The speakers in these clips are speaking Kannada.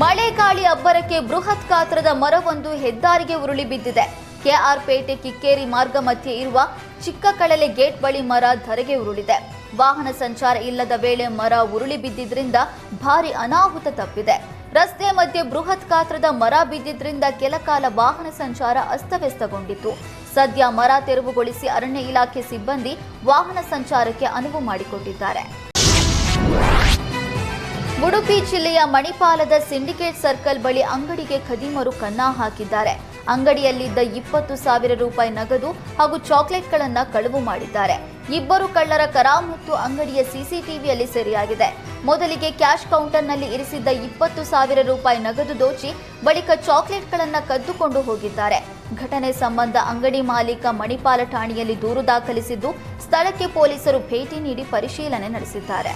ಮಳೆ ಗಾಳಿ ಅಬ್ಬರಕ್ಕೆ ಬೃಹತ್ ಗಾತ್ರದ ಮರವೊಂದು ಹೆದ್ದಾರಿಗೆ ಉರುಳಿ ಬಿದ್ದಿದೆ. ಕೆಆರ್ ಪೇಟೆ ಕಿಕ್ಕೇರಿ ಮಾರ್ಗ ಮಧ್ಯೆ ಇರುವ ಚಿಕ್ಕ ಕಳಲೆ ಗೇಟ್ ಬಳಿ ಮರ ಧರೆಗೆ ಉರುಳಿದೆ. ವಾಹನ ಸಂಚಾರ ಇಲ್ಲದ ವೇಳೆ ಮರ ಉರುಳಿ ಬಿದ್ದಿದ್ರಿಂದ ಭಾರಿ ಅನಾಹುತ ತಪ್ಪಿದೆ. ರಸ್ತೆ ಮಧ್ಯೆ ಬೃಹತ್ ಗಾತ್ರದ ಮರ ಬಿದ್ದಿದ್ರಿಂದ ಕೆಲ ಕಾಲ ವಾಹನ ಸಂಚಾರ ಅಸ್ತವ್ಯಸ್ತಗೊಂಡಿತ್ತು. ಸದ್ಯ ಮರ ತೆರವುಗೊಳಿಸಿ ಅರಣ್ಯ ಇಲಾಖೆ ಸಿಬ್ಬಂದಿ ವಾಹನ ಸಂಚಾರಕ್ಕೆ ಅನುವು ಮಾಡಿಕೊಟ್ಟಿದ್ದಾರೆ. ಉಡುಪಿ ಜಿಲ್ಲೆಯ ಮಣಿಪಾಲದ ಸಿಂಡಿಕೇಟ್ ಸರ್ಕಲ್ ಬಳಿ ಅಂಗಡಿಗೆ ಖದೀಮರು ಕನ್ನ ಹಾಕಿದ್ದಾರೆ. ಅಂಗಡಿಯಲ್ಲಿದ್ದ ಇಪ್ಪತ್ತು ಸಾವಿರ ರೂಪಾಯಿ ನಗದು ಹಾಗೂ ಚಾಕ್ಲೇಟ್ಗಳನ್ನ ಕಳವು ಮಾಡಿದ್ದಾರೆ. ಇಬ್ಬರು ಕಳ್ಳರ ಕರಾಮತ್ತು ಅಂಗಡಿಯ ಸಿಸಿಟಿವಿಯಲ್ಲಿ ಸೆರೆಯಾಗಿದೆ. ಮೊದಲಿಗೆ ಕ್ಯಾಶ್ ಕೌಂಟರ್ನಲ್ಲಿ ಇರಿಸಿದ್ದ ಇಪ್ಪತ್ತು ಸಾವಿರ ರೂಪಾಯಿ ನಗದು ದೋಚಿ ಬಳಿಕ ಚಾಕ್ಲೇಟ್ಗಳನ್ನ ಕದ್ದುಕೊಂಡು ಹೋಗಿದ್ದಾರೆ. ಘಟನೆ ಸಂಬಂಧ ಅಂಗಡಿ ಮಾಲೀಕ ಮಣಿಪಾಲ ಠಾಣೆಯಲ್ಲಿ ದೂರು ದಾಖಲಿಸಿದ್ದು, ಸ್ಥಳಕ್ಕೆ ಪೊಲೀಸರು ಭೇಟಿ ನೀಡಿ ಪರಿಶೀಲನೆ ನಡೆಸಿದ್ದಾರೆ.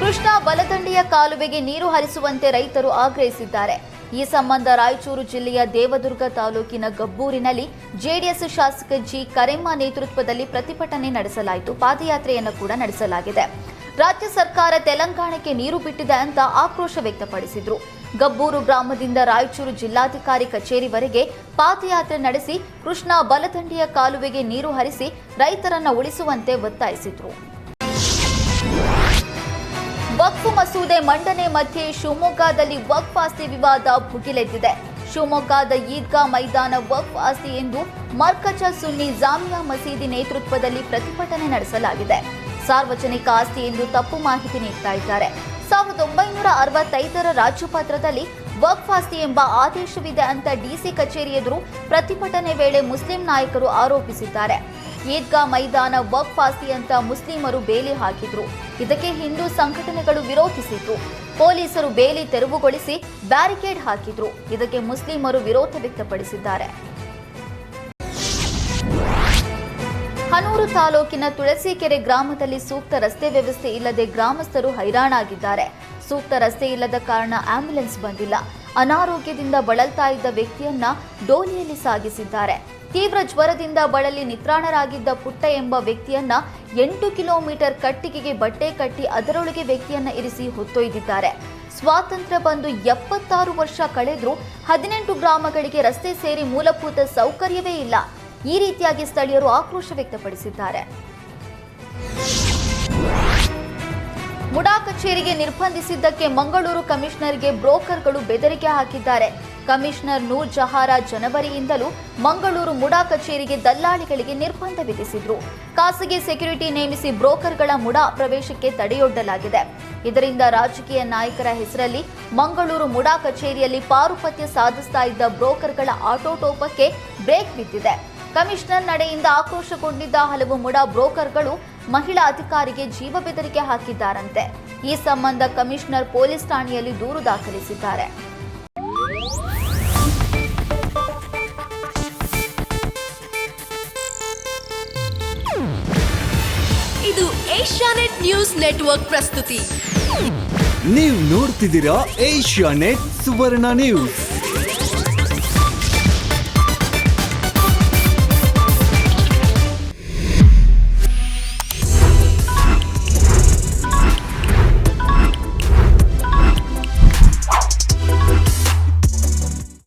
ಕೃಷ್ಣಾ ಬಲದಂಡೆಯ ಕಾಲುವೆಗೆ ನೀರು ಹರಿಸುವಂತೆ ರೈತರು ಆಗ್ರಹಿಸಿದ್ದಾರೆ. ಈ ಸಂಬಂಧ ರಾಯಚೂರು ಜಿಲ್ಲೆಯ ದೇವದುರ್ಗ ತಾಲೂಕಿನ ಗಬ್ಬೂರಿನಲ್ಲಿ ಜೆಡಿಎಸ್ ಶಾಸಕ ಜಿ. ಕರೆಮ್ಮ ನೇತೃತ್ವದಲ್ಲಿ ಪ್ರತಿಭಟನೆ ನಡೆಸಲಾಯಿತು. ಪಾದಯಾತ್ರೆಯನ್ನು ಕೂಡ ನಡೆಸಲಾಗಿದೆ. ರಾಜ್ಯ ಸರ್ಕಾರ ತೆಲಂಗಾಣಕ್ಕೆ ನೀರು ಬಿಟ್ಟಿದೆ ಅಂತ ಆಕ್ರೋಶ ವ್ಯಕ್ತಪಡಿಸಿದ್ರು. ಗಬ್ಬೂರು ಗ್ರಾಮದಿಂದ ರಾಯಚೂರು ಜಿಲ್ಲಾಧಿಕಾರಿ ಕಚೇರಿವರೆಗೆ ಪಾದಯಾತ್ರೆ ನಡೆಸಿ ಕೃಷ್ಣಾ ಬಲದಂಡೆಯ ಕಾಲುವೆಗೆ ನೀರು ಹರಿಸಿ ರೈತರನ್ನ ಉಳಿಸುವಂತೆ ಒತ್ತಾಯಿಸಿದ್ರು. ವಕ್ಫ್ ಮಸೂದೆ ಮಂಡನೆ ಮಧ್ಯೆ ಶಿವಮೊಗ್ಗದಲ್ಲಿ ವಕ್ಫ್ ಆಸ್ತಿ ವಿವಾದ ಭುಗಿಲೆದ್ದಿದೆ. ಶಿವಮೊಗ್ಗದ ಈದ್ಗಾ ಮೈದಾನ ವಕ್ಫ್ ಆಸ್ತಿ ಎಂದು ಮರ್ಕಜ ಸುನ್ನಿ ಜಾಮಿಯಾ ಮಸೀದಿ ನೇತೃತ್ವದಲ್ಲಿ ಪ್ರತಿಭಟನೆ ನಡೆಸಲಾಗಿದೆ. ಸಾರ್ವಜನಿಕ ಆಸ್ತಿ ಎಂದು ತಪ್ಪು ಮಾಹಿತಿ ನೀಡ್ತಾ ಇದ್ದಾರೆ. ಸಾವಿರದ ಒಂಬೈನೂರ ಅರವತ್ತೈದರ ರಾಜ್ಯಪತ್ರದಲ್ಲಿ ವಕ್ಫ್ ಆಸ್ತಿ ಎಂಬ ಆದೇಶವಿದೆ ಅಂತ ಡಿಸಿ ಕಚೇರಿ ಎದುರು ಪ್ರತಿಭಟನೆ ವೇಳೆ ಮುಸ್ಲಿಂ ನಾಯಕರು ಆರೋಪಿಸಿದ್ದಾರೆ. ಈದ್ಗಾ ಮೈದಾನ ವಕ್ಫ್ ಆಸ್ತಿ ಅಂತ ಮುಸ್ಲಿಮರು ಬೇಲಿ ಹಾಕಿದ್ರು. ಇದಕ್ಕೆ ಹಿಂದೂ ಸಂಘಟನೆಗಳು ವಿರೋಧಿಸಿತು ಪೊಲೀಸರು ಬೇಲಿ ತೆರವುಗೊಳಿಸಿ ಬ್ಯಾರಿಕೇಡ್ ಹಾಕಿದ್ರು. ಇದಕ್ಕೆ ಮುಸ್ಲಿಮರು ವಿರೋಧ ವ್ಯಕ್ತಪಡಿಸಿದ್ದಾರೆ. ಹನೂರು ತಾಲೂಕಿನ ತುಳಸೀಕೆರೆ ಗ್ರಾಮದಲ್ಲಿ ಸೂಕ್ತ ರಸ್ತೆ ವ್ಯವಸ್ಥೆ ಇಲ್ಲದೆ ಗ್ರಾಮಸ್ಥರು ಹೈರಾಣಾಗಿದ್ದಾರೆ. ಸೂಕ್ತ ರಸ್ತೆ ಇಲ್ಲದ ಕಾರಣ ಆಂಬ್ಯುಲೆನ್ಸ್ ಬಂದಿಲ್ಲ. ಅನಾರೋಗ್ಯದಿಂದ ಬಳಲ್ತಾ ಇದ್ದ ವ್ಯಕ್ತಿಯನ್ನ ಡೋಲಿಯಲ್ಲಿ ಸಾಗಿಸಿದ್ದಾರೆ. ತೀವ್ರ ಜ್ವರದಿಂದ ಬಳಲಿ ನಿತ್ರಾಣರಾಗಿದ್ದ ಪುಟ್ಟ ಎಂಬ ವ್ಯಕ್ತಿಯನ್ನ ಎಂಟು ಕಿಲೋಮೀಟರ್ ಕಟ್ಟಿಗೆಗೆ ಬಟ್ಟೆ ಕಟ್ಟಿ ಅದರೊಳಗೆ ವ್ಯಕ್ತಿಯನ್ನ ಇರಿಸಿ ಹೊತ್ತೊಯ್ದಿದ್ದಾರೆ. ಸ್ವಾತಂತ್ರ್ಯ ಬಂದು ಎಪ್ಪತ್ತಾರು ವರ್ಷ ಕಳೆದರೂ ಹದಿನೆಂಟು ಗ್ರಾಮಗಳಿಗೆ ರಸ್ತೆ ಸೇರಿ ಮೂಲಭೂತ ಸೌಕರ್ಯವೇ ಇಲ್ಲ. ಈ ರೀತಿಯಾಗಿ ಸ್ಥಳೀಯರು ಆಕ್ರೋಶ ವ್ಯಕ್ತಪಡಿಸಿದ್ದಾರೆ. ಮುಡಾ ಕಚೇರಿಗೆ ನಿರ್ಬಂಧಿಸಿದ್ದಕ್ಕೆ ಮಂಗಳೂರು ಕಮಿಷನರ್ಗೆ ಬ್ರೋಕರ್ಗಳು ಬೆದರಿಕೆ ಹಾಕಿದ್ದಾರೆ. ಕಮಿಷನರ್ ನೂರ್ ಜಹಾರ ಜನವರಿಯಿಂದಲೂ ಮಂಗಳೂರು ಮುಡಾ ಕಚೇರಿಗೆ ದಲ್ಲಾಳಿಗಳಿಗೆ ನಿರ್ಬಂಧ ವಿಧಿಸಿದ್ರು. ಖಾಸಗಿ ಸೆಕ್ಯೂರಿಟಿ ನೇಮಿಸಿ ಬ್ರೋಕರ್ಗಳ ಮುಡಾ ಪ್ರವೇಶಕ್ಕೆ ತಡೆಯೊಡ್ಡಲಾಗಿದೆ. ಇದರಿಂದ ರಾಜಕೀಯ ನಾಯಕರ ಹೆಸರಲ್ಲಿ ಮಂಗಳೂರು ಮುಡಾ ಕಚೇರಿಯಲ್ಲಿ ಪಾರುಪತ್ಯ ಸಾಧಿಸ್ತಾ ಇದ್ದ ಬ್ರೋಕರ್ಗಳ ಆಟೋಟೋಪಕ್ಕೆ ಬ್ರೇಕ್ ಬಿದ್ದಿದೆ. ಕಮಿಷನರ್ ನಡೆಯಿಂದ ಆಕ್ರೋಶಗೊಂಡಿದ್ದ ಹಲವು ಮುಡಾ ಬ್ರೋಕರ್ಗಳು ಮಹಿಳಾ ಅಧಿಕಾರಿಗೆ ಜೀವ ಬೆದರಿಕೆ ಹಾಕಿದ್ದಾರಂತೆ. ಈ ಸಂಬಂಧ ಕಮಿಷನರ್ ಪೊಲೀಸ್ ಠಾಣೆಯಲ್ಲಿ ದೂರು ದಾಖಲಿಸಿದ್ದಾರೆ. ಇದು ಏಷ್ಯಾನೆಟ್ ನ್ಯೂಸ್ ನೆಟ್ವರ್ಕ್ ಪ್ರಸ್ತುತಿ. ನೀವು ನೋಡ್ತಿದ್ದೀರಾ ಏಷ್ಯಾನೆಟ್ ಸುವರ್ಣ ನ್ಯೂಸ್.